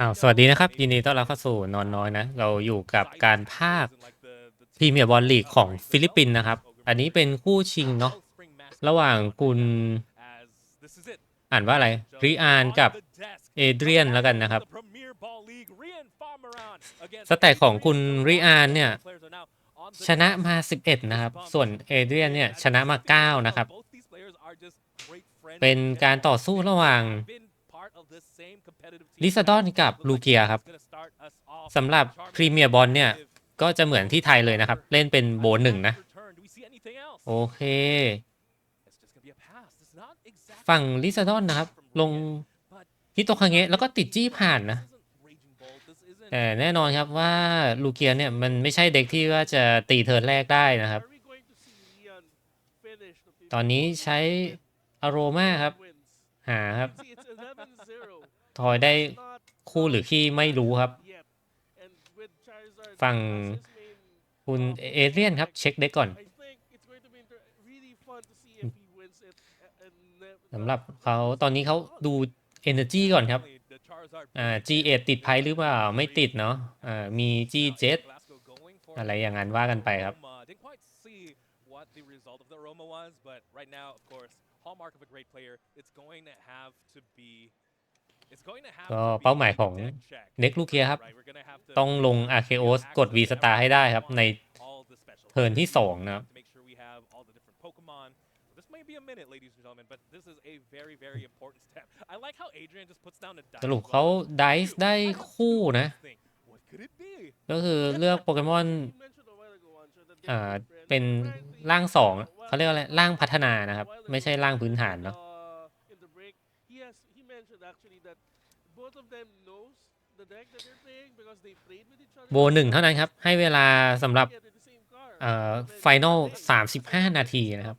อ้าวสวัสดีนะครับ ยินดีต้อนรับเข้าสู่นอนน้อยนะ เราอยู่กับการภาคพรีเมียร์บอลลีกของฟิลิปปินส์นะครับ อันนี้เป็นคู่ชิงเนาะระหว่างคุณอ่านว่าอะไรริอานกับเอเดรียนแล้วกันนะครับ สแต็กของคุณริอานเนี่ย ชนะมา 11 นะครับ ส่วนเอเดรียนเนี่ย ชนะมา 9 นะครับ เป็นการต่อสู้ระหว่าง ลิซาดอนกับลูเกียครับสำหรับพรีเมียร์บอลเนี่ยก็จะเหมือนที่ไทยเลยนะครับ เล่นเป็นโบนหนึ่งนะ โอเค ฝั่งลิซาดอนนะครับ ลงฮิโตคังเงะแล้วก็ติดจี้ผ่านนะแต่แน่นอนครับว่าลูเกียเนี่ยมันไม่ใช่เด็กที่ว่าจะตีเทิร์นแรกได้นะครับ ตอนนี้ใช้อโรมาครับ หาครับ ทอยได้คู่หรือขี้ไม่รู้ครับ ฝั่งคุณเอเรียนครับ เช็คเด็กก่อนสำหรับเขาตอนนี้เขาดู Energy ก่อนครับอ่า G8 ติดไพ่หรือเปล่า ไม่ติดเนาะอ่ามี G7 อะไรอย่างนั้นว่ากันไปครับ ก็เป้าหมายของเด็กลูกเกียร์ครับ ต้องลง Arceus กด V Star ให้ได้ครับ ในเทิร์นที่ 2 นะครับ สรุปเขาไดส์ได้คู่นะ ก็คือเลือกโปเกมอน อ่าเป็นร่างสองเขาเรียกว่าอะไรร่างพัฒนานะครับ ไม่ใช่ร่างพื้นฐานเนาะ โบหนึ่งเท่านั้นครับ ให้เวลาสำหรับเอ่อไฟนอลสามสิบห้านาทีนะครับ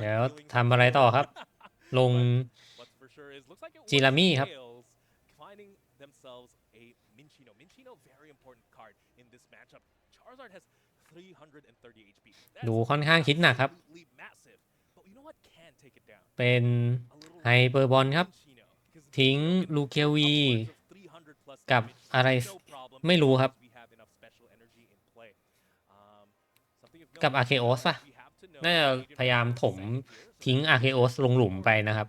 เดี๋ยวทำอะไรต่อครับ ลงจิรามิครับ ดูค่อนข้างคิดหนักครับเป็นไฮเปอร์บอลครับทิ้งลูเคียวีกับอะไรไม่รู้ครับกับอาร์เคโอสป่ะน่าจะพยายามถมทิ้งอาร์เคโอสลงหลุมไปนะครับ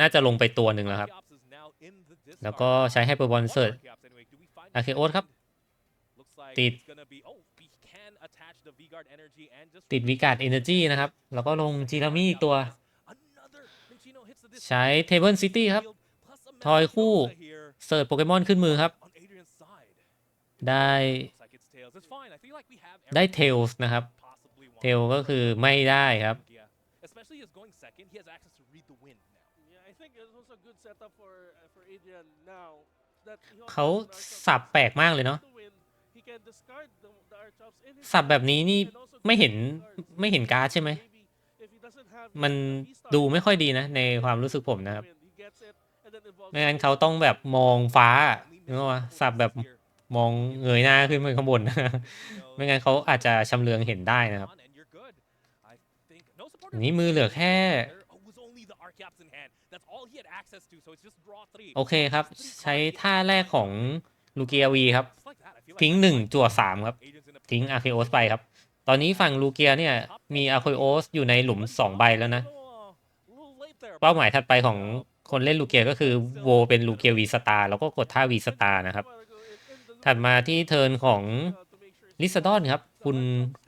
น่าจะลงไปตัวหนึ่งแล้วครับแล้วก็ใช้ไฮเปอร์บอลเสิร์ช อาร์เคโอสครับ ติด ติดวิการ์ดเอเนอร์จีนะครับ แล้วก็ลงจิรามีอีกตัว ใช้เทเบิลซิตี้ครับ ทอยคู่เสิร์ชโปเกมอนขึ้นมือครับ ได้ได้เทลส์นะครับ เทลก็คือไม่ได้ครับ เขาสับแปลกมากเลยเนาะสับแบบนี้นี่ไม่เห็นไม่เห็นการ์ดใช่ไหม มันดูไม่ค่อยดีนะ ในความรู้สึกผมนะครับ ไม่งั้นเขาต้องแบบมองฟ้านึกว่าสับแบบมองเงยหน้าขึ้นไปข้างบน ไม่งั้นเขาอาจจะชำเลืองเห็นได้นะครับนนี้มือเหลือแค่ โอเคครับ ใช้ท่าแรกของลูเกียวีครับ ทิ้งหนึ่งจั่วสามครับ ทิ้งอาร์เคโอสไปครับ ตอนนี้ฝั่งลูเกียเนี่ย มีอาร์เคโอสอยู่ในหลุมสองใบแล้วนะ เป้าหมายถัดไปของคนเล่นลูเกียก็คือโวเป็นลูเกียวีสตาร์แล้วก็กดท่าวีสตาร์นะครับ ถัดมาที่เทิร์นของลิซาดอนครับ คุณ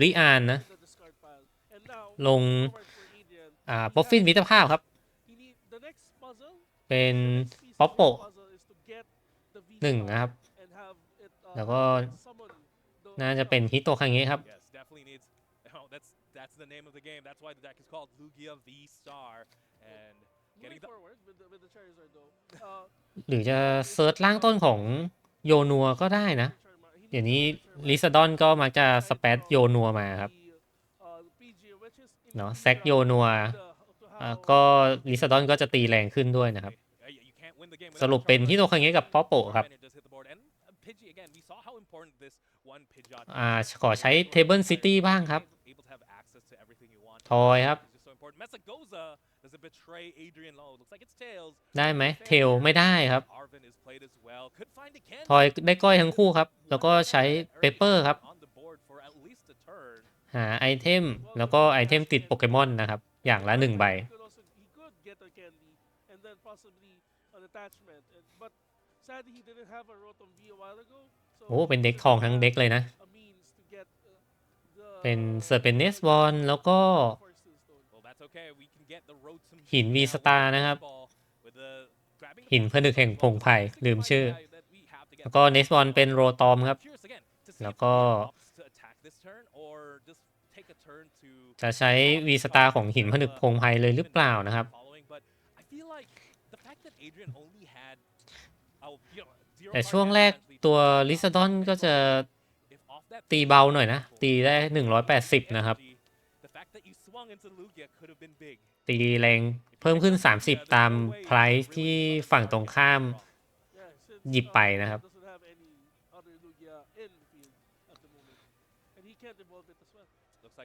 ริอานนะ ลงอ่าป๊อฟฟินมิตรภาพครับ เป็นป๊อปโปหนึ่งนะครับ แล้วก็น่าจะเป็นฮิโตคังเงะครับ That's the name of the game. That's why the deck is called Lugia V Star. And getting the หรือจะเซิร์ชล่างต้นของโยนัวก็ได้นะ เดี๋ยวนี้ลิซาดอนก็มักจะสเปซโยนัวมาครับ เนาะแซกโยนัวอ่าก็ลิซาดอนก็จะตีแรงขึ้นด้วยนะครับ สรุปเป็นฮิโตคังเงะกับป๊อปโปครับอ่าขอใช้เทเบิลซิตี้บ้างครับทอยครับ Does it betray Adrian Lowe? Looks like it's tails. ได้ไหมเทลไม่ได้ครับ Arvin is played as well. Could find a can. ทอยได้ก้อยทั้งคู่ครับ แล้วก็ใช้เปเปอร์ครับ On the board for at least a turn. หาไอเทม แล้วก็ไอเทมติดโปเกมอนนะครับ อย่างละหนึ่งใบ He could also he could get a candy and then possibly an attachment. And, but sadly he didn't have a Rotom V a while ago. So โอ้ เป็นเด็กทองทั้งเด็กเลยนะ a means to get uh, the เป็นเซอร์เป็นเนสบอลแล้วก็ for Stillstone. Well, that's okay. We can get the Rotom หิน V V now with Star the นะครับ ball, with the grabbing the หิน ball. ผนึกแห่งพงไผ่ลืมชื่อ Guy that we have to get แล้วก็เนสบอลเป็นโรตอมครับ Curious again to see แล้ว if ก็ he opts to attack this turn or just take a turn to จะใช้วีสตาของหินผนึกพงไพเลยหรือเปล่านะครับ following, but I feel like the fact that Adrian only had oh, you know, zero แต่ช่วงแรกตัวลิซาดอนก็จะตีเบาหน่อยนะ ตีได้ 180 นะครับ ตีแรงเพิ่มขึ้น 30 ตามไพรส์ที่ฝั่งตรงข้ามหยิบไปนะครับ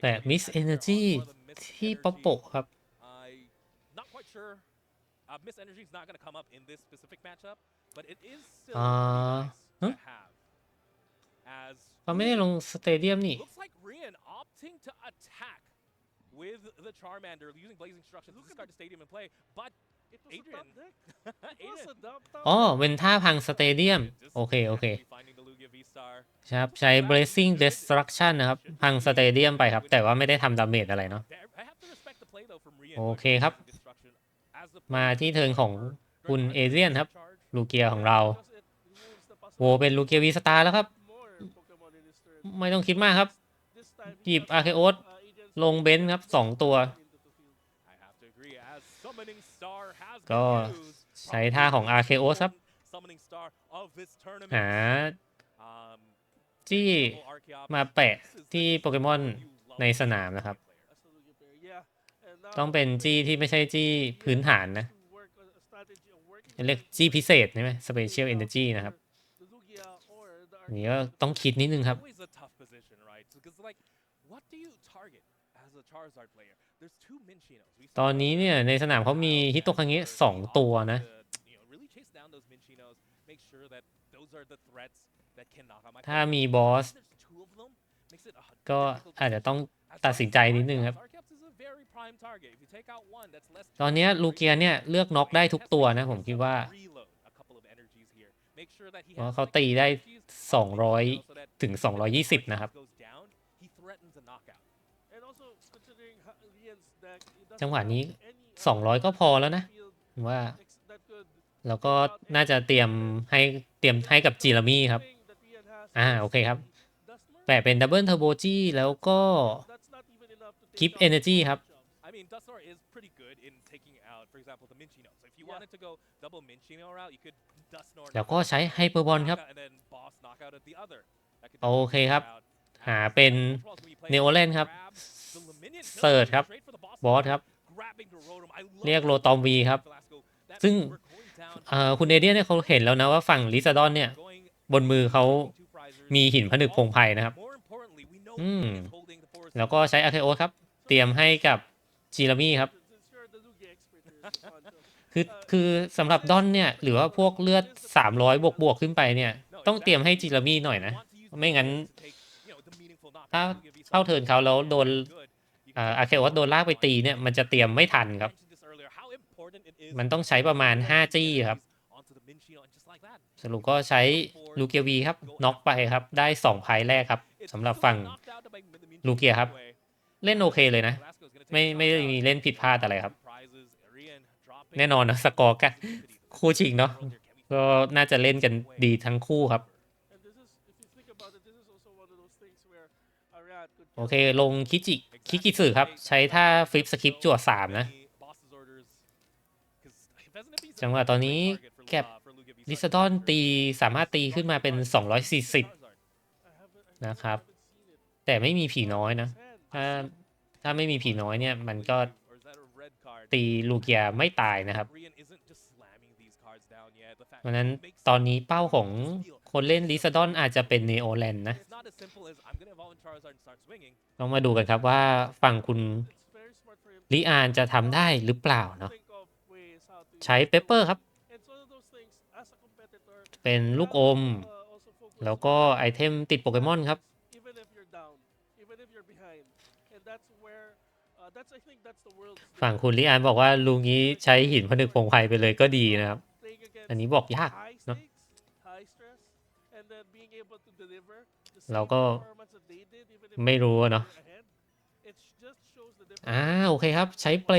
แต่มิสเอเนอร์จีที่ป๊อปโปครับ Miss Energy is not going to come up in this specific matchup. But it is still Uh, pretty nice huh? to have. As เขาไม่ได้ลงสเตเดียมนี่ looks like Rian opting to attack with the Charmander using Blazing Instructions to discard the stadium and play, but It was a Adrian. top deck. It was Adrian a dump top อ๋อ deck. เป็นท่าพังสเตเดียม just โอเค โอเค happily finding the Lugia V-Star. ครับ ใช้ Blazing Destruction นะครับ พังสเตเดียมไปครับ แต่ว่าไม่ได้ทำดาเมจอะไรเนาะ There- I have to respect the play though from Rian. โอ going เค for ครับ Blazing Destruction as the มา player ที่เทิร์นของ during คุณ the เอเรียนครับ charge. ลูเกียของเราโวเป็นลูเกียวีสตาร์แล้วครับ ไม่ต้องคิดมากครับ หยิบอาร์เคโอสลงเบนซ์ครับสองตัว ก็ใช้ท่าของอาร์เคโอสครับ หาจี้มาแปะที่โปเกมอนในสนามนะครับ ต้องเป็นจี้ที่ไม่ใช่จี้พื้นฐานนะ to work on a strategy of working เรียก with จี้พิเศษใช่ไหม Special Energy นะครับ the Lugia or the อันนี้ก็ต้องคิดนิดนึงครับ Always a tough position, right? Because like, what do you target as a Charizard player? There's two Minchinos. We ตอนนี้เนี่ย ในสนามเขามีฮิโตคังเงะสองตัวนะ You know, really chase down those Minchinos. Make sure that those are the threats that can knock out my ถ้า opponent. มีบอส There's two of them. Makes it a ก็ difficult อาจจะต้อง As ตัดสินใจนิดนึงครับ Arceus is a very prime target. If you take out one, that's less ตอนเนี้ย chance ลูเกียเนี่ยเลือกน็อกได้ทุกตัวนะผมคิดว่า reload a couple of energies here. Make sure that he เพราะ has เขา like ตีได้ energies on the Minchinos so that 200 ถึง 220 นะครับ goes down, he threatens a knockout. And also considering ha- Lian's deck, it doesn't จังหวะ have นี้ any 200 ก็พอแล้วนะ field ผมว่า ex- that could แล้วก็น่าจะเตรียมให้เตรียมให้กับจิรามี่ครับ thing that Lian has อ่า is โอเคครับ Duskmore. แปะเป็นดับเบิลเทอร์โบจีแล้วก็ That's not even enough to take Keep out energy the ครับ matchups. I mean, Dusknoir is pretty good in taking out, for example, the Minchino. So if you Yeah. wanted to go double Minchino route, you could Dusknoir แล้วก็ใช้ไฮเปอร์บอลครับ knockout and then boss knockout at the other. That could โอเคครับ definitely work out. หาเป็น Ultra Balls gonna be played Neolen ครับ grab the Luminion. No, เสิร์ชครับ straight for the boss บอสครับ grabbing the Rotom. I love เรียก that โรตอมวีครับ Velasco. That ซึ่ง means we're going down เอ่อคุณเอเดียนเนี่ยเขาเห็นแล้วนะว่าฝั่งลิซาดอนเนี่ย going บนมือเขา two prizes. มีหินผนึกพงไพรนะครับ More importantly, we know อืม he is holding the forest แล้วก็ใช้อาเคโอครับ เตรียมให้กับจิรามี่ครับ คือคือสำหรับดอนเนี่ยหรือว่าพวกเลือด 300 บวกบวกขึ้นไปเนี่ย ต้องเตรียมให้จิรามี่หน่อยนะ ไม่งั้น ถ้าเข้าเทินเขาแล้วโดนอาเคโอโดนลากไปตีเนี่ยมันจะเตรียมไม่ทันครับ มันต้องใช้ประมาณ 5 จี้ครับสรุปก็ใช้ลูเกียวีครับน็อกไปครับ ได้2ไพรแรกครับสำหรับฝั่งลูเกียครับ เล่นโอเคเลยนะ ไม่ไม่ได้มีเล่นผิดพลาดอะไรครับ แน่นอนนะสกอร์กันคู่ชิงเนาะก็น่าจะเล่นกันดีทั้งคู่ครับ โอเค ลงคิจิคิกิสึครับ ใช้ท่าฟลิปสคริปจั่วสามนะ จังหวะตอนนี้แก็บลิซาดอนตีสามารถตีขึ้นมาเป็น 240 นะครับ แต่ไม่มีผีน้อยนะ ถ้าถ้าไม่มีผีน้อยเนี่ย มันก็ตีตีลูเกียไม่ตายนะครับเพเพราะราะนั้นั้นนตตออนนนี้นี้เป้าเป้าขขอองงคนเล่นลิซาดอนอาจจะเป็นเนโอแลนนะนะต้องมาดูกันครับว่าฝั่งคุณ it's very smart for him ลิอานจะทำได้หรือเปล่าเนาะ think of ways how to ใช้เปเปอร์ครับ And so those things as a competitor เป็นลูกอม uh, also focus แล้วก็ไอเทมติดโปเกมอนครับ ฝั่งคุณลิอานบอกว่าลุงนี้ใช้หินผนึกพงไพรไปเลยก็ดีนะครับ playing against อันนี้บอกยาก high เนอะ stakes, high stress, and then being able to deliver the เรา same ก็ performance that they did, even if ไม่รู้อะเนาะ they're ahead. It just shows the อ่า difference. โอเคครับ ใช้เปล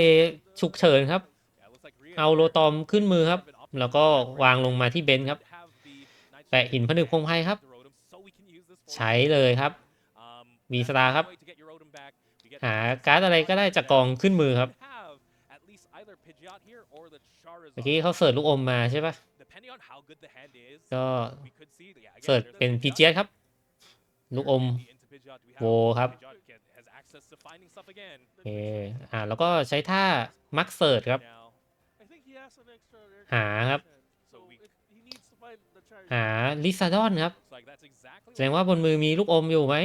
ฉุกเฉินครับ Yeah, it looks like Rian เอาโลตอมขึ้นมือครับ แล้วก็วางลงมาที่เบนซ์ครับ แปะหินผนึกพงไพรครับ ใช้เลยครับ มีสตาร์ครับ หาการ์ดอะไรก็ได้จากกองขึ้นมือครับ เมื่อกี้เขาเสิร์ชลูกอมมาใช่ปะก็เสิร์ชเป็นพีเจครับ ลูกอมโวครับโอเคอ่าแล้วก็ใช้ท่ามักเสิร์ชครับ หาครับ หาลิซาดอนครับ แสดงว่าบนมือมีลูกอมอยู่ไหม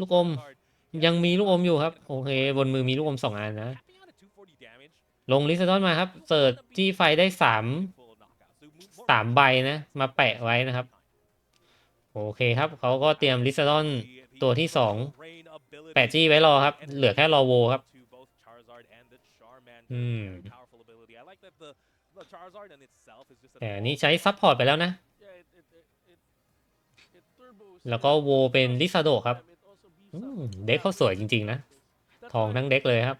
ลูกอม ยังมีลูกอมอยู่ครับ โอเค บนมือมีลูกอมสองอันนะ ลงลิซาดอนมาครับเสิร์ชจี้ไฟได้สามสามใบนะ มาแปะไว้นะครับ โอเคครับ เขาก็เตรียมลิซาดอนตัวที่สองแปะจี้ไว้รอครับ เหลือแค่รอโวครับ อืมแต่อันนี้ใช้ซับพอร์ตไปแล้วนะ Yeah, it, it, it, it, it turbos แล้วก็โวเป็นลิซาโดครับเด็กเขาสวยจริง ๆ นะ ทองทั้งเด็กเลยครับ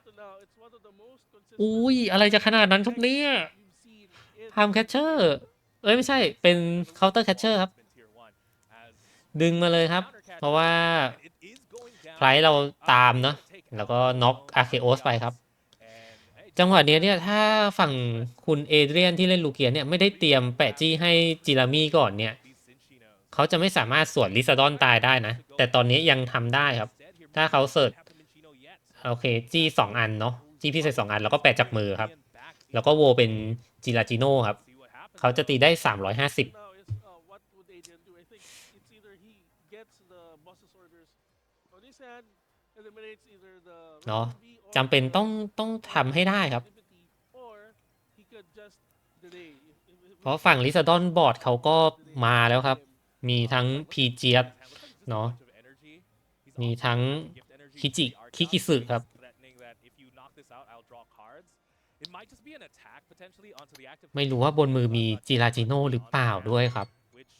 อุ้ยอะไรจะขนาดนั้นครับเนี่ย you've seen in ไทม์แคชเชอร์เอ้ย ไม่ใช่เป็นเคาน์เตอร์แคชเชอร์ครับ ดึงมาเลยครับ เพราะว่าไฟล์เราตามเนาะแล้วก็น็อกอาร์เคโอสไปครับ จังหวะเนี้ยเนี่ยถ้าฝั่งคุณเอเดรียนที่เล่นลูเกียเนี่ย ไม่ได้เตรียมแปะจี้ให้จิรามี่ก่อนเนี่ย เขาจะไม่สามารถสวนลิซาดอนตายได้นะ แต่ตอนนี้ยังทำได้ครับ ถ้าเขาเสิร์ชโอเคจี้สองอันเนาะจี้พิเศษสองอันแล้วก็แปะจากมือครับ แล้วก็โวเป็นจิราจิโน่ครับ เขาจะตีได้350 now is uh, what would Adrian do? I think it's either he gets the boss's orders on his hand, eliminates either the เนาะจำเป็นต้องต้องทำให้ได้ครับ เพราะฝั่งลิซาดอนบอร์ดเขาก็มาแล้วครับ มีทั้งพีเจียเนาะมีทั้งคิจิคิกิสึครับ ไม่รู้ว่าบนมือมีจิราจิโน่หรือเปล่าด้วยครับ which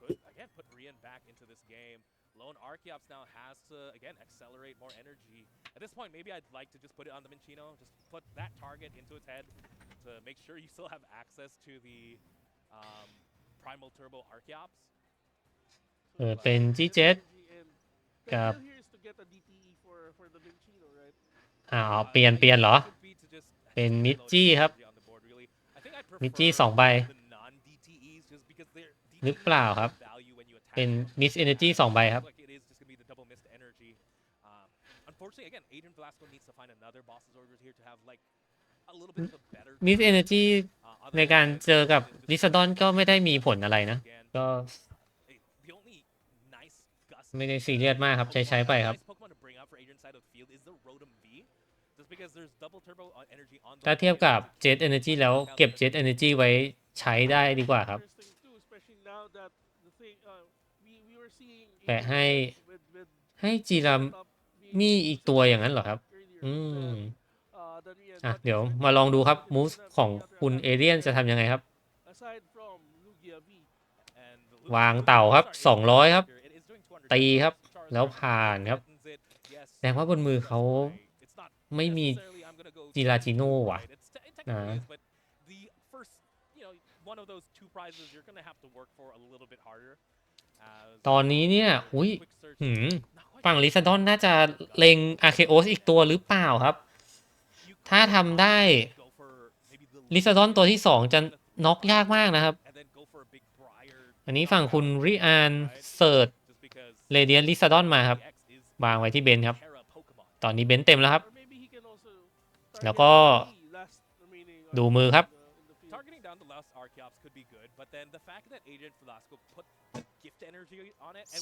could again put Rian back into this game. Lone Archeops now has to again accelerate more energy. At this point, maybe I'd like to just put it on the Minchino, just put that target into its head to make sure you still have access to the um, Primal Turbo Archeops. เออเป็นจีเจ And the กับ deal here is to get a DTE for for the Minchino, right? อ่าเปลี่ยนเปลี่ยนเหรอ Could be to just เป็น load มิดจี้ครับ energy on the board, really. I think I'd มิดจี้ prefer สองใบ the non-DTEs just because they're หรือเปล่าครับ value when you attack เป็น them. มิสเอเนจีสองใบครับ Like it is just gonna be the double missed energy. Um, unfortunately, again, Adrian Velasco needs to find another boss's orders here to have like a little bit of a better. มิสเอเนจี uh, other ในการ than เจอกับ the ลิซาดอนก็ไม่ได้มีผลอะไรนะ again. ก็ ไม่ได้ซีเรียสมากครับ ใช้ใช้ไปครับ nice Pokemon to bring up for Adrian's side of the field is the Rotom V. Just because there's double turbo uh, energy on the ถ้าเทียบกับเจ็ตเอเนจีแล้วเก็บเจ็ตเอเนจีไว้ใช้ได้ดีกว่าครับ Interesting too, especially now that the thing uh, we we were seeing แปะให้ with with ให้จีราม top being มีอีกตัวอย่างนั้นเหรอครับ earlier อืม than, uh, than Rian. อะ But เดี๋ยว aside มาลองดูครับ from มูฟ that, ของ the other คุณ aspect เอเลียนจะทำยังไงครับ aside from Lugia V, And the วาง Lugia เต่าครับ Lugia 200 ครับ It is doing 200 ตีครับ แล้วผ่านครับแสดงว่าบนมือเขาไม่มีจิราจิโน่ว่ะนะตอนนี้เนี่ย อุ้ยหืมฝั่งลิซาดอนน่าจะเลงอาเคโอสอีกตัวหรือเปล่าครับ ถ้าทำได้ลิซาดอนตัวที่สองจะน็อกยากมากนะครับ อันนี้ฝั่งคุณริอานเซิร์ด เลเดียนลิซาดอนมาครับ วางไว้ที่เบนครับ ตอนนี้เบนเต็มแล้วครับ แล้วก็ดูมือครับ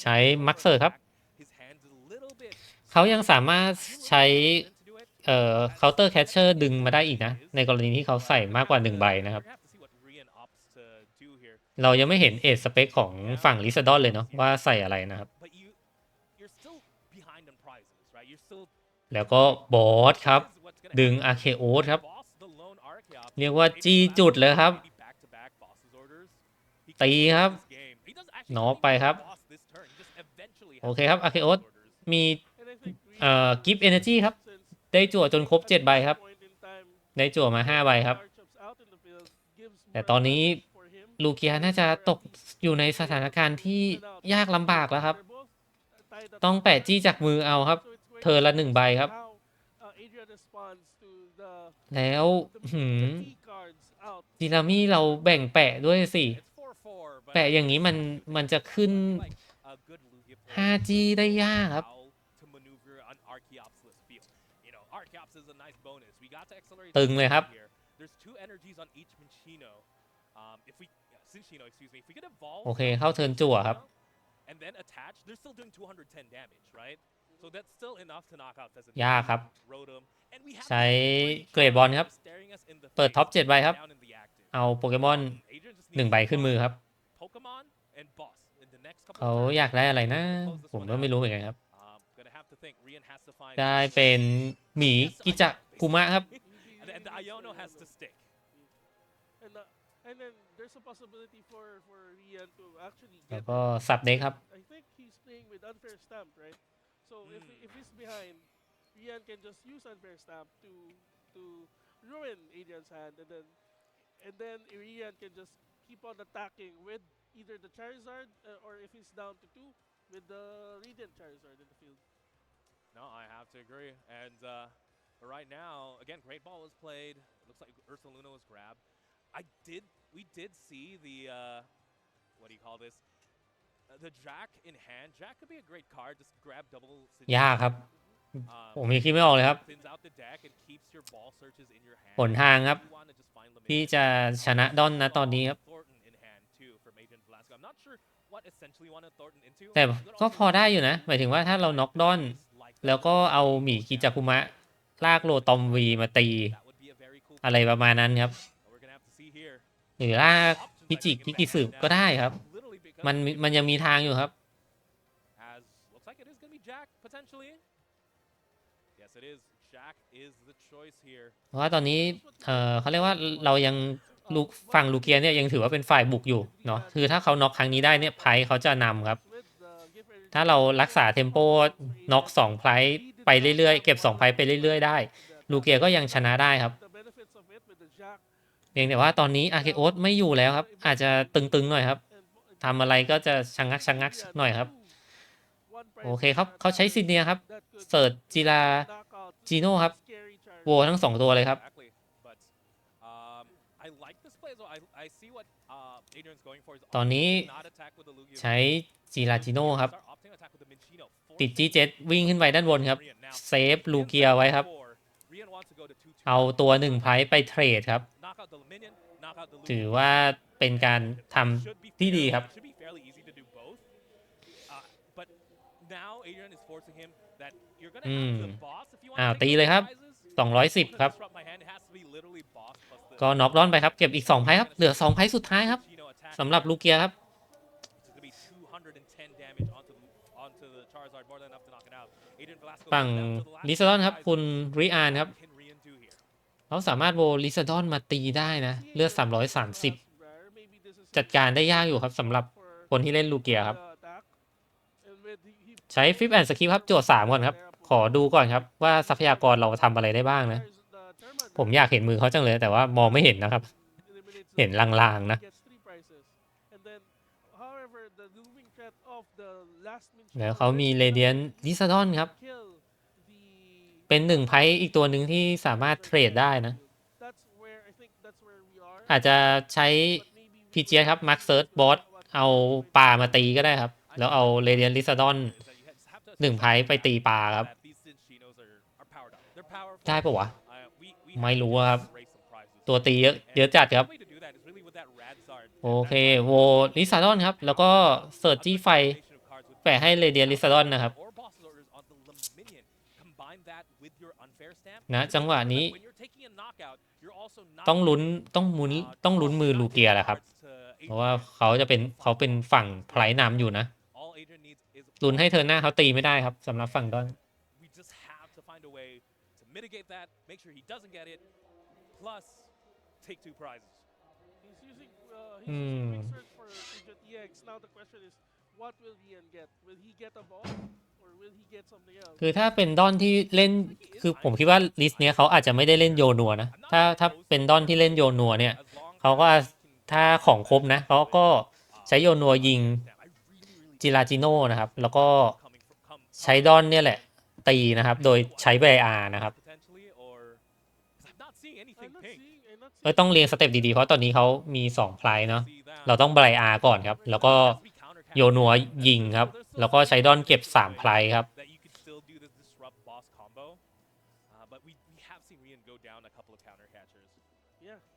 ใช้มักเซอร์ครับ เขายังสามารถใช้เอ่อเคาน์เตอร์แคชเชอร์ดึงมาได้อีกนะ ในกรณีที่เขาใส่มากกว่า 1 ใบนะครับ เรายังไม่เห็นเอทสเปคของฝั่งลิซาดอนเลยเนาะว่าใส่อะไรนะครับ But you, you're still behind on prizes, right? You're still แล้วก็บอสครับ this is what's gonna ดึง happen. อาเคโอสครับ Boss the lone Archeops เรียกว่า maybe จี้ last จุดเลยครับ maybe back-to-back boss's orders. He ตี can ครับ win this game. He doesn't actually น็อก need ไป to ครับ boss this turn. He just eventually โอ has เคครับ to อาเค boss โอส orders. มี And I think เอ่อ Rian, กิฟต์เอเนจีครับ since ได้จั่วจนครบ 7 ใบครับ point in time, ได้จั่วมา 5 ใบครับ Archops out in the field gives แต่ตอนนี้ลูเกียน่าจะตกอยู่ในสถานการณ์ที่ยากลำบากแล้วครับ ต้องแปะจี้จากมือเอาครับ เธอละหนึ่งใบครับ แล้วหืมดินามี่เราแบ่งแปะด้วยสิ แปะอย่างนี้มันมันจะขึ้น 5G ได้ยากครับ ตึงเลยครับ There's two energies on each Minchino. Um, if we, yeah, Cinchino, excuse me. If we could evolve โอเคเข้าเทิร์นจั่วครับ and then attach, they're still doing 210 damage, right? So that's still enough to knock out Pheasant. ยากครับ Rotom. And we have ใช้ this เกรดบอลครับ staring us in the เปิด face ท็อป7ใบครับ down in the active. เอาโปเกมอน Um, Adrian just หนึ่ง needs ใบ to ขึ้นมือครับ Pokemon and boss in the next couple เขา of turns. อยากได้อะไรนะ ผมก็ไม่รู้เหมือนกันครับ Um, gonna have to think. Rian has to find ได้เป็นหมีกิจะกุมะครับ and, and the Iono has to stick. And, uh, and then there's a possibility for, for Rian to actually แล้ว get ก็สับเด็กครับ I think he's playing with unfair stamp, right? So if Mm. if he's behind, Rian can just use unfair stamp to to ruin Adrian's hand, and then and then Rian can just keep on attacking with either the Charizard uh, or if he's down to two with the Radiant Charizard in the field. No, I have to agree. And uh, but right now, again, great ball was played. It looks like Ursa Luna was grabbed. I did. We did see the uh, what do you call this? Uh, the Jack in hand. Jack could be a great card. Just grab double. ยากครับ Um, ผมยังคิดไม่ออกเลยครับ thins out the deck and keeps your ball searches in your hand. หนทางครับ You wanna just find ที่ Laminia. จะชนะดอนนะตอนนี้ครับ Thornton in hand too from Adrian Velasco. I'm not sure what essentially wanted Thornton into. แต่ Good ก็ option พอได้อยู่นะ หมายถึงว่าถ้าเราน็อกดอน like แล้วก็เอาหมีกิจากุมะ ลากโลตอมวีมาตี อะไรประมาณนั้นครับ หรือลากพิจิกพิกิสึก็ได้ครับ มันมันยังมีทางอยู่ครับ เพราะว่าตอนนี้เออเขาเรียกว่าเรายังลูกฝั่งลูเกียเนี่ยยังถือว่าเป็นฝ่ายบุกอยู่เนาะคือถ้าเขาน็อกครั้งนี้ได้เนี่ยไพเขาจะนำครับ ถ้าเรารักษาเทมโปน็อกสองไพ ไปเรื่อยๆ เก็บสองไพร์ไปเรื่อยๆ ได้ ลูเกียก็ยังชนะได้ครับ เพียงแต่ว่าตอนนี้อาร์เคโอสไม่อยู่แล้วครับ อาจจะตึงๆหน่อยครับทำอะไรก็จะชะงักชะงักสักหน่อยครับ โอเคครับเขาใช้ซินเนียครับ เสิร์ชจีราจีโน่ครับ โวทั้งสองตัวเลยครับ ตอนนี้ใช้จีราจิโน่ครับ ติดจีเจ็วิ่งขึ้นไปด้านบนครับ Rian now. เซฟลูเกียไว้ครับ Rian wants to go to 2-2. เอาตัวหนึ่งไพร์ไปเทรดครับ Knock out the minion, knock out the Lugia. ถือว่าเป็นการทำ Should be ที่ดี fairly- ครับ should be fairly easy to do both. Uh, but now Adrian is forcing him that you're gonna อืม have the boss if you want อ้าว to ตี take เลยครับ prizes. 210 ครับ Disrupt my hand. It has to be literally boss plus the ก็น็อกดอนไปครับ เก็บอีก2ไพร์ครับ เหลือ2ไพร์สุดท้ายครับ Chino attack. สำหรับลูเกียครับ ฝั่งลิซาดอนครับ คุณริอานครับเขาสามารถโวลิซาดอนมาตีได้นะ เลือด 330 จัดการได้ยากอยู่ครับสำหรับคนที่เล่นลูเกียครับ ใช้ฟิปแอนสกิปครับโจทย์สามก่อนครับ ขอดูก่อนครับว่าทรัพยากรเราทำอะไรได้บ้างนะ ผมอยากเห็นมือเขาจังเลยแต่ว่ามองไม่เห็นนะครับ เห็นลางๆนะ gets three prizes. And then, however, the looming threat of the last Minchino แล้วเขามี versus เร the เดียนลิซาดอนครับ kill the เป็นหนึ่งไพร์อีกตัวหนึ่งที่สามารถเทรดได้นะ That's where I think that's where we are. อาจจะใช้ But maybe we พี will เจียครับ have มาร์ค to เซิร์ช look บอส at what เอา happens ปลามาตีก็ได้ครับ แล้วเอาเรเดียนลิซาดอน Is that you have to หนึ่งไพร์ไปตีปลาครับ that these Cinchinos are, are powered up. They're powerful. ได้ปะวะ Uh, we- we ไม่ have to รู้อะครับ raise some prizes. ตัวตีเยอะเยอะจัดครับ โอเคโวลิซาดอนครับ แล้วก็เซิร์จี้ไฟแปะให้เลเดียลิซาดอนนะครับ นะจังหวะนี้ ต้องลุ้นต้องมุนต้องลุ้นมือลูเกียแหละครับ เพราะว่าเขาจะเป็นเขาเป็นฝั่งไพรน้ำอยู่นะลุ้นให้เธอหน้าเขาตีไม่ได้ครับสำหรับฝั่งดอน mitigate that, make sure he doesn't get plus take two prizes. He's using uh, he's Hmm. using quick search for Agent EX. Now the question is, what will Ian get? Will he get a ball or will he get something else? คือถ้าเป็นดอนที่เล่นคือผมคิดว่าลิสต์เนี้ยเขาอาจจะไม่ได้เล่นโยนัวนะถ้าถ้าเป็นดอนที่เล่นโยนัวเนี่ย As long เขาก็ as he can ถ้าของครบนะเขาก็ใช้โยนัวยิง damn, I really, really จิราจิโน่นะครับ แล้วก็ coming from come ใช้ดอนเนี่ยแหละตีนะครับ โดยใช้ไบอาร์นะครับ potentially or 'cause I'm not seeing anything I'm not pink. เออต้องเรียงสเต็ปดีๆ เพราะตอนนี้เขามี2พลายเนาะเราต้องไบอาก่อนครับ แล้วก็โยนัวยิงครับ แล้วก็ใช้ดอนเก็บ3พลายครับ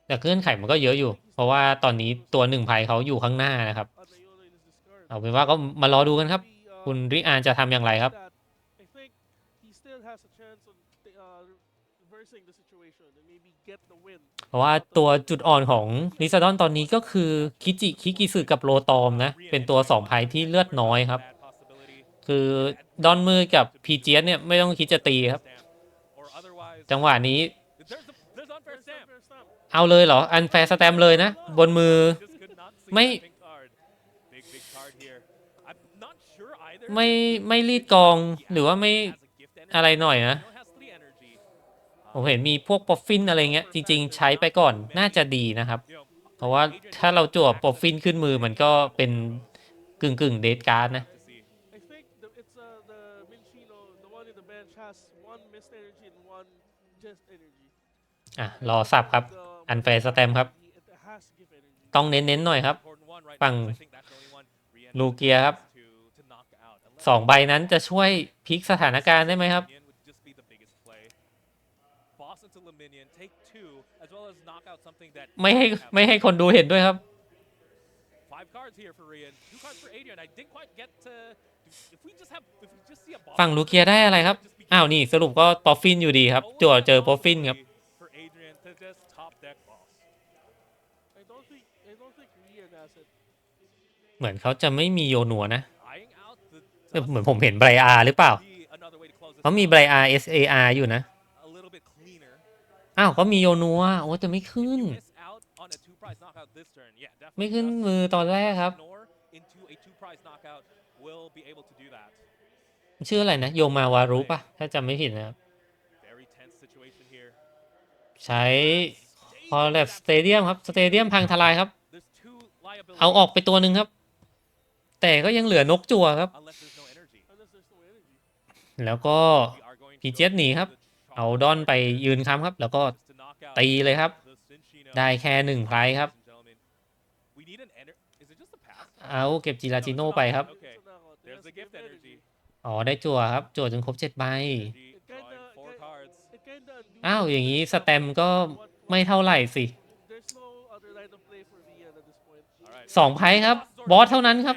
แต่เงื่อนไขมันก็เยอะอยู่ เพราะว่าตอนนี้ตัวหนึ่งไพเขาอยู่ข้างหน้านะครับ เอาเป็นว่าก็มารอดูกันครับ คุณริอานจะทำอย่างไรครับ เพราะว่าตัวจุดอ่อนของลิซาดอนตอนนี้ก็คือคิจิคิกิสึกับโลตอมนะ เป็นตัวสองไพที่เลือดน้อยครับ Bad possibility. คือดอนมือกับพีเจียสเนี่ยไม่ต้องคิดจะตีครับ Stamp. Or otherwise, จังหวะนี้ there's, a, there's unfair First stamp. stamp, first stamp. เอาเลยเหรอ อันแฟร์สแตมเลยนะ บนมือ Just could not see ไม่ that pink card. Big, big card here. I'm not sure either. ไม่ไม่รีดกองหรือว่าไม่ Has a gift energy. อะไรหน่อยนะ Nino has three energy. ผมเห็นมีพวกปอฟฟินอะไรเงี้ยจริง ๆ ใช้ไปก่อนน่าจะดีนะครับ เพราะว่าถ้าเราจั่วปอฟฟินขึ้นมือมันก็เป็นกึ่งกึ่งเดทการ์ดนะอะรอสับครับ อันแฟร์สแตมครับ ต้องเน้นๆหน่อยครับ ฝั่งลูเกียครับสองใบนั้นจะช่วยพลิกสถานการณ์ได้ไหมครับ Minion would just be the biggest play. Boss into Luminion, take two, as well as knock out something that ไม่ให้ have ไม่ให้คนดูเห็นด้วยครับ five cards here for Rian, two cards for Adrian. I didn't quite get to. If we just have, if we just see a boss ฝั่งลูเกียได้อะไรครับ อ้าว นี่สรุปก็ปอฟฟินอยู่ดีครับ จั่วเจอปอฟฟินครับ For Adrian to just top deck boss. I don't think I don't think Rian has it. เหมือนเขาจะไม่มีโยนัวนะ Eyeing out the เออเหมือนผมเห็นไบรอาร์หรือเปล่า be another way to close this เขามี out. ไบรอาร์ SAR อยู่นะ อ้าวก็มีโยนัวโอ้จะไม่ขึ้น ไม่ขึ้นมือตอนแรกครับ ชื่ออะไรนะ โยมาวารุปะถ้าจำไม่ผิดนะครับ ใช้คอลแลบสเตเดียมครับ สเตเดียมพังทลายครับ เอาออกไปตัวหนึ่งครับ แต่ก็ยังเหลือนกจั่วครับ แล้วก็พีเจสหนีครับ เอาดอนไปยืนค้ำครับ แล้วก็ตีเลยครับ ได้แค่หนึ่งไพรครับ เอาเก็บจิราจิโน่ไปครับ อ๋อได้จั่วครับ จั่วจนครบเจ็ดใบ อ้าว อย่างนี้สแตมก็ไม่เท่าไหร่สิสองไพ่ครับ บอสเท่านั้นครับ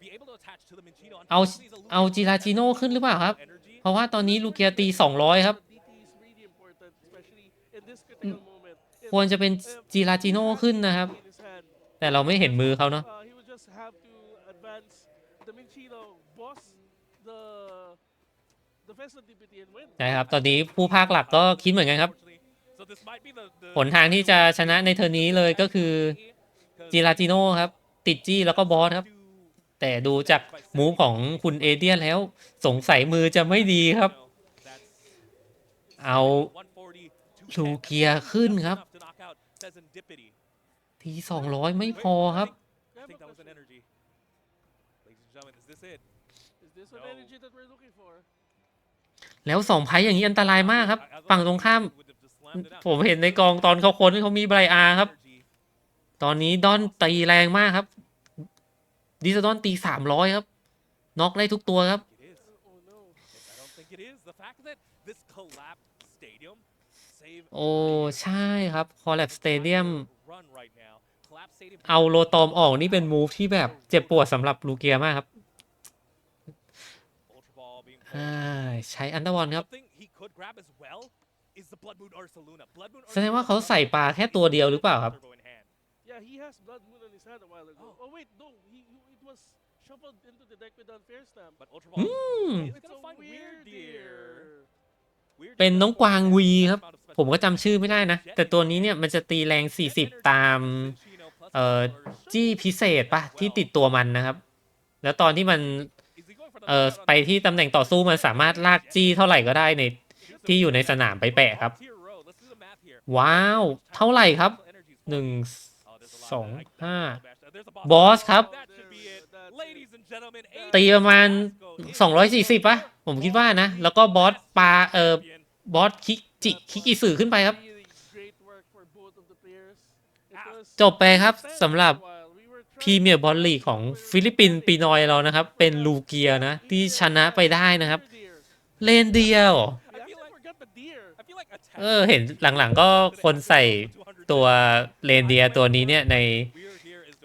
to be able to attach to the Minchino. เอา Unfortunately, it's a เอา little จิราจิโน่ขึ้นหรือเปล่าครับ energy. เพราะว่าตอนนี้ลูเกียตี 200 ครับ The DT is really important, especially in this critical moment. If- ควรจะเป็น if จิราจิโน่ขึ้นนะครับ in his hand, แต่เราไม่เห็นมือเขาเนาะ uh, he would just have to advance the Minchino, boss the defensive DPT and win. ใช่ครับ ตอนนี้ผู้ภาคหลักก็คิดเหมือนกันครับ So this might be the, the ผลทางที่จะชนะในเทอร์นนี้เลยก็คือจิราจิโน่ครับ ติดจี้แล้วก็บอสครับ แต่ดูจากมูฟของคุณเอเดียแล้วสงสัยมือจะไม่ดีครับ เอาลูเกียขึ้นครับ ที200ไม่พอครับ แล้วสองไพ่อย่างนี้อันตรายมากครับ ฝั่งตรงข้าม ผมเห็นในกองตอนเขาค้นเขามีไบรอาร์ครับ ตอนนี้ดอนตีแรงมากครับ ดิสตอนตีสามร้อยครับ น็อกได้ทุกตัวครับ โอ้ ใช่ครับ คอลแลบสเตเดียมเอาโลตอมออกนี่เป็นมูฟที่แบบเจ็บปวดสำหรับลูเกียมากครับใช้อันดาบอลครับ แสดงว่าเขาใส่ปลาแค่ตัวเดียวหรือเปล่าครับ oh. Was shuffled into the deck with Unfair Stamp. But Ultra อื Ball ม is It's gonna a find weird Weird Deer. deer. Weird เป็น Deer น้องกวาง has วีครับ amount of ผมก็จำชื่อไม่ได้นะ แต่ตัวนี้เนี่ยมันจะตีแรง 40 ตาม เอ่อ จี้พิเศษปะที่ติดตัวมันนะครับ แล้วตอนที่มัน เอ่อ ไปที่ตำแหน่งต่อสู้มันสามารถลากจี้เท่าไหร่ก็ได้ในที่อยู่ในสนามไปแปะครับ ว้าว เท่าไหร่ครับหนึ่งสองห้าบอสครับ ตีประมาณ 240ปะผมคิดว่านะ แล้วก็บอสปลาเอ่อบอสคิจิคิกิสึขึ้นไปครับ Really great work for both of the players. It was จบไปครับสำหรับ while we were พรี trying เมียร์บอลลีกของฟิลิปปินส์ปีนอยเรานะครับ เป็นลูเกียนะ ที่ชนะไปได้นะครับ deer. เลนเดียว We actually forgot the deer. เออเห็นหลังๆก็คนใส่ตัวเลนเดียตัวนี้เนี่ยใน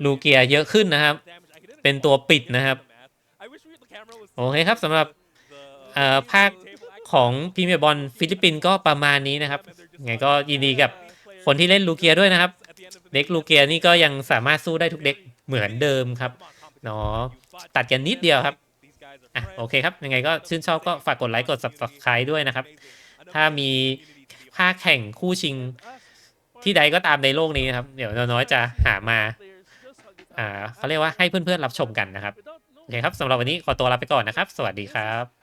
ลูเกียเยอะขึ้นนะครับ เป็นตัวปิดนะครับ โอเคครับสำหรับภาคของพรีเมียร์บอลฟิลิปปินส์ก็ประมาณนี้นะครับไงก็ยินดีกับคนที่เล่นลูเกียด้วยนะครับ เด็กลูเกียนี่ก็ยังสามารถสู้ได้ทุกเด็กเหมือนเดิมครับเนาะตัดกันนิดเดียวครับอะโอเคครับ ยังไงก็ชื่นชอบก็ฝากกดไลค์กด subscribe ด้วยนะครับ ถ้ามีภาคแข่งคู่ชิงที่ใดก็ตามในโลกนี้นะครับ เดี๋ยวน้อยจะหามา อ่าเขาเรียกว่าให้เพื่อนๆรับชมกันนะครับโอเคครับสำหรับวันนี้ขอตัวลาไปก่อนนะครับ สวัสดีครับ